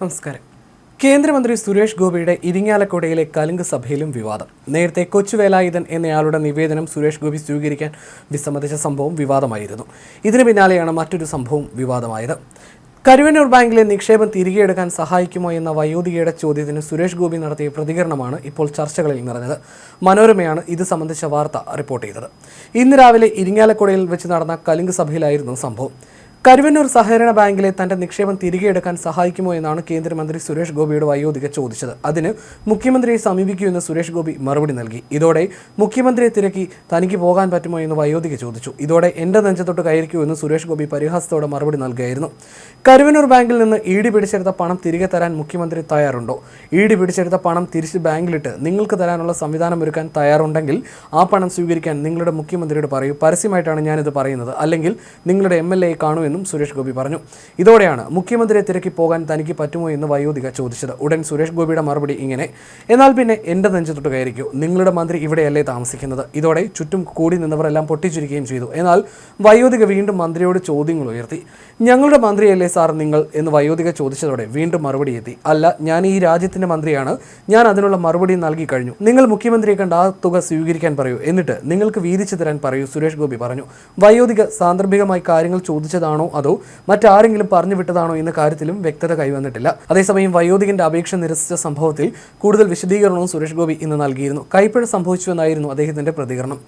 നമസ്കാരം. കേന്ദ്രമന്ത്രി സുരേഷ് ഗോപിയുടെ ഇരിങ്ങാലക്കുടയിലെ കലുങ്ക് സഭയിലും വിവാദം. നേരത്തെ കൊച്ചുവേലായുധൻ എന്നയാളുടെ നിവേദനം സുരേഷ് ഗോപി സ്വീകരിക്കാൻ വിസമ്മതിച്ച സംഭവം വിവാദമായിരുന്നു. ഇതിനു പിന്നാലെയാണ് മറ്റൊരു സംഭവം വിവാദമായത്. കരുവന്നൂർ ബാങ്കിലെ നിക്ഷേപം തിരികെ എടുക്കാൻ സഹായിക്കുമോ എന്ന വയോധികയുടെ ചോദ്യത്തിന് സുരേഷ് ഗോപി നടത്തിയ പ്രതികരണമാണ് ഇപ്പോൾ ചർച്ചകളിൽ നിറഞ്ഞത്. മനോരമയാണ് ഇത് സംബന്ധിച്ച വാർത്ത റിപ്പോർട്ട് ചെയ്തത്. ഇന്ന് രാവിലെ ഇരിങ്ങാലക്കുടയിൽ വെച്ച് നടന്ന കലുങ്ക് സഭയിലായിരുന്നു സംഭവം. കരുവന്നൂർ സഹകരണ ബാങ്കിലെ തന്റെ നിക്ഷേപം തിരികെ എടുക്കാൻ സഹായിക്കുമോ എന്നാണ് കേന്ദ്രമന്ത്രി സുരേഷ് ഗോപിയുടെ വയോധിക ചോദിച്ചത്. അതിന് മുഖ്യമന്ത്രിയെ സമീപിക്കുമെന്ന് സുരേഷ് ഗോപി മറുപടി നൽകി. ഇതോടെ മുഖ്യമന്ത്രിയെ തിരക്കി തനിക്ക് പോകാൻ പറ്റുമോ എന്ന് വയോധിക ചോദിച്ചു. ഇതോടെ എന്റെ നെഞ്ചത്തൊട്ട് കയറിക്കൂ എന്ന് സുരേഷ് ഗോപി പരിഹാസത്തോടെ മറുപടി നൽകുകയായിരുന്നു കരുവന്നൂർ ബാങ്കിൽ നിന്ന് ഇ ഡി പിടിച്ചെടുത്ത പണം തിരികെ തരാൻ മുഖ്യമന്ത്രി തയ്യാറുണ്ടോ? ഇ ഡി പിടിച്ചെടുത്ത പണം തിരിച്ച് ബാങ്കിലിട്ട് നിങ്ങൾക്ക് തരാനുള്ള സംവിധാനം ഒരുക്കാൻ തയ്യാറുണ്ടെങ്കിൽ ആ പണം സ്വീകരിക്കാൻ നിങ്ങളുടെ മുഖ്യമന്ത്രിയോട് പറയൂ. പരസ്യമായിട്ടാണ് ഞാനിത് പറയുന്നത്. അല്ലെങ്കിൽ നിങ്ങളുടെ എം എൽ എ കാണൂ എന്നും സുരേഷ് ഗോപി പറഞ്ഞു. ഇതോടെയാണ് മുഖ്യമന്ത്രിയെ തിരക്കി പോകാൻ തനിക്ക് പറ്റുമോ എന്ന് വയോധിക ചോദിച്ചത്. ഉടൻ സുരേഷ് ഗോപിയുടെ മറുപടി ഇങ്ങനെ എന്നാൽ പിന്നെ എന്റെ നെഞ്ചത്തൊട്ട് കയറിക്കൂ നിങ്ങളുടെ മന്ത്രി ഇവിടെയല്ലേ താമസിക്കുന്നത്. ഇതോടെ ചുറ്റും കൂടി നിന്നവരെല്ലാം പൊട്ടിച്ചിരിക്കുകയും ചെയ്തു. എന്നാൽ വയോധിക വീണ്ടും മന്ത്രിയോട് ചോദ്യങ്ങൾ ഉയർത്തി. ഞങ്ങളുടെ മന്ത്രിയല്ലേ സാർ നിങ്ങൾ? എന്ന് വയോധിക ചോദിച്ചതോടെ വീണ്ടും മറുപടി എത്തി. അല്ല ഞാൻ ഈ രാജ്യത്തിന്റെ മന്ത്രിയാണ്. ഞാൻ അതിനുള്ള മറുപടി നൽകി കഴിഞ്ഞു. നിങ്ങൾ മുഖ്യമന്ത്രിയെ കണ്ട് ആ തുക സ്വീകരിക്കാൻ പറയൂ. എന്നിട്ട് നിങ്ങൾക്ക് വീതിച്ചു തരാൻ പറയൂ സുരേഷ് ഗോപി പറഞ്ഞു. വയോധിക സാന്ദർഭികമായി കാര്യങ്ങൾ ചോദിച്ചതാണോ അതോ മറ്റാരെങ്കിലും പറഞ്ഞു വിട്ടതാണോ എന്ന കാര്യത്തിലും വ്യക്തത കൈവന്നിട്ടില്ല. അതേസമയം വയോധികന്റെ അപേക്ഷ നിരസിച്ച സംഭവത്തിൽ കൂടുതൽ വിശദീകരണവും സുരേഷ് ഗോപി ഇന്ന് നൽകിയിരുന്നു. കൈപ്പിഴ സംഭവിച്ചുവെന്നായിരുന്നു അദ്ദേഹത്തിന്റെ പ്രതികരണം.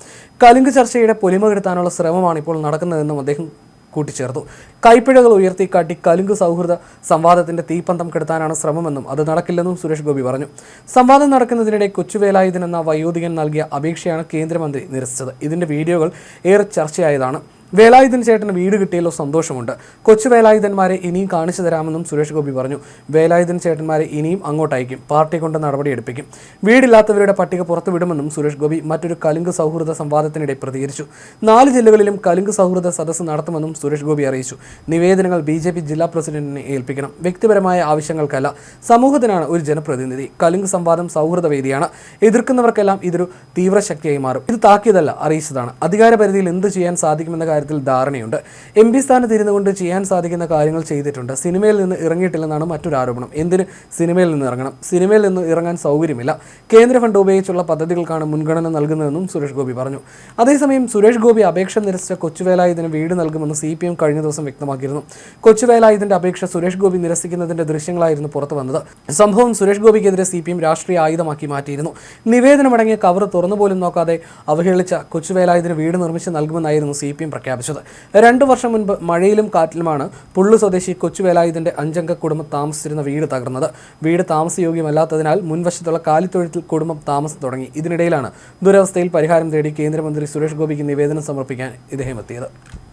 കലുങ്ക് ചർച്ചയുടെ പൊലിമ കെടുത്താനുള്ള ശ്രമമാണ് ഇപ്പോൾ നടക്കുന്നതെന്നും അദ്ദേഹം കൂട്ടിച്ചേർത്തു. കൈപ്പിഴകൾ ഉയർത്തിക്കാട്ടി കലുങ്ക് സൗഹൃദ സംവാദത്തിന്റെ തീപ്പന്തം കെടുത്താനാണ് ശ്രമമെന്നും അത് നടക്കില്ലെന്നും സുരേഷ് ഗോപി പറഞ്ഞു. സംവാദം നടക്കുന്നതിനിടെ കൊച്ചുവേലായുധൻ എന്ന വയോധികൻ നൽകിയ അപേക്ഷയാണ് കേന്ദ്രമന്ത്രി നിരസിച്ചത്. ഇതിന്റെ വീഡിയോകൾ ഏറെ ചർച്ചയായതാണ്. വേലായുധൻ ചേട്ടന് വീട് കിട്ടിയല്ലോ സന്തോഷമുണ്ട്. കൊച്ചു വേലായുധന്മാരെ ഇനിയും കാണിച്ചു തരാമെന്നും സുരേഷ് ഗോപി പറഞ്ഞു. വേലായുധൻ ചേട്ടന്മാരെ ഇനിയും അങ്ങോട്ടയക്കും. പാർട്ടി കൊണ്ട് നടപടിയെടുപ്പിക്കും വീടില്ലാത്തവരുടെ പട്ടിക പുറത്തു വിടുമെന്നും സുരേഷ് ഗോപി മറ്റൊരു കലുങ്ക് സൗഹൃദ സംവാദത്തിനിടെ പ്രതികരിച്ചു. നാല് ജില്ലകളിലും കലുങ്ക് സൗഹൃദ സദസ്സ് നടത്തുമെന്നും സുരേഷ് ഗോപി അറിയിച്ചു. നിവേദനങ്ങൾ ബി ജില്ലാ പ്രസിഡന്റിനെ ഏൽപ്പിക്കണം. വ്യക്തിപരമായ ആവശ്യങ്ങൾക്കല്ല. സമൂഹത്തിനാണ് ഒരു ജനപ്രതിനിധി. കലുങ്ക് സംവാദം സൗഹൃദ വേദിയാണ്. എതിർക്കുന്നവർക്കെല്ലാം ഇതൊരു തീവ്രശക്തിയായി മാറും. ഇത് താക്കിയതല്ല അറിയിച്ചതാണ്. അധികാരപരിധിയിൽ എന്ത് ചെയ്യാൻ സാധിക്കുമെന്ന കാര്യത്തിൽ ധാരണയുണ്ട്. എം പി സ്ഥാനത്ത് ഇരുന്നു കൊണ്ട് ചെയ്യാൻ സാധിക്കുന്ന കാര്യങ്ങൾ ചെയ്തിട്ടുണ്ട്. സിനിമയിൽ നിന്ന് ഇറങ്ങിയിട്ടില്ലെന്നാണ് മറ്റൊരു ആരോപണം. എന്തിന്? സിനിമയിൽ നിന്ന് ഇറങ്ങണം. സിനിമയിൽ നിന്ന് ഇറങ്ങാൻ സൗകര്യമില്ല. കേന്ദ്ര ഫണ്ട് ഉപയോഗിച്ചുള്ള പദ്ധതികൾക്കാണ് മുൻഗണന നൽകുന്നതെന്നും സുരേഷ് ഗോപി പറഞ്ഞു. അതേസമയം സുരേഷ് ഗോപി അപേക്ഷ നിരസിച്ച കൊച്ചുവേലായുധന് വീട് നൽകുമെന്ന് സി പി എം കഴിഞ്ഞ ദിവസം വ്യക്തമാക്കിയിരുന്നു. കൊച്ചുവേലായുധന്റെ അപേക്ഷ സുരേഷ് ഗോപി നിരസിക്കുന്നതിന്റെ ദൃശ്യങ്ങളായിരുന്നു പുറത്തു വന്നത്. സംഭവം സുരേഷ് ഗോപിക്കെതിരെ സി പി എം രാഷ്ട്രീയ ആയുധമാക്കി മാറ്റിയിരുന്നു. നിവേദനമടങ്ങിയ കവർ തുറന്നുപോലും നോക്കാതെ അവഹേളിച്ച കൊച്ചുവേലായുധന് വീട് നിർമ്മിച്ച് നൽകുമെന്നായിരുന്നു സി പി എം പ്രഖ്യാപിച്ചത്. രണ്ടു വർഷം മുൻപ് മഴയിലും കാറ്റിലുമാണ് പുള്ളു സ്വദേശി കൊച്ചുവേലായുധന്റെ അഞ്ചംഗ കുടുംബം താമസിച്ചിരുന്ന വീട് തകർന്നത്. വീട് താമസയോഗ്യമല്ലാത്തതിനാൽ മുൻവശത്തുള്ള കാലിത്തൊഴുത്തിൽ കുടുംബം താമസം തുടങ്ങി. ഇതിനിടയിലാണ് ദുരവസ്ഥയിൽ പരിഹാരം തേടി കേന്ദ്രമന്ത്രി സുരേഷ് ഗോപിക്ക് നിവേദനം സമർപ്പിക്കാൻ ഇദ്ദേഹം എത്തിയത്.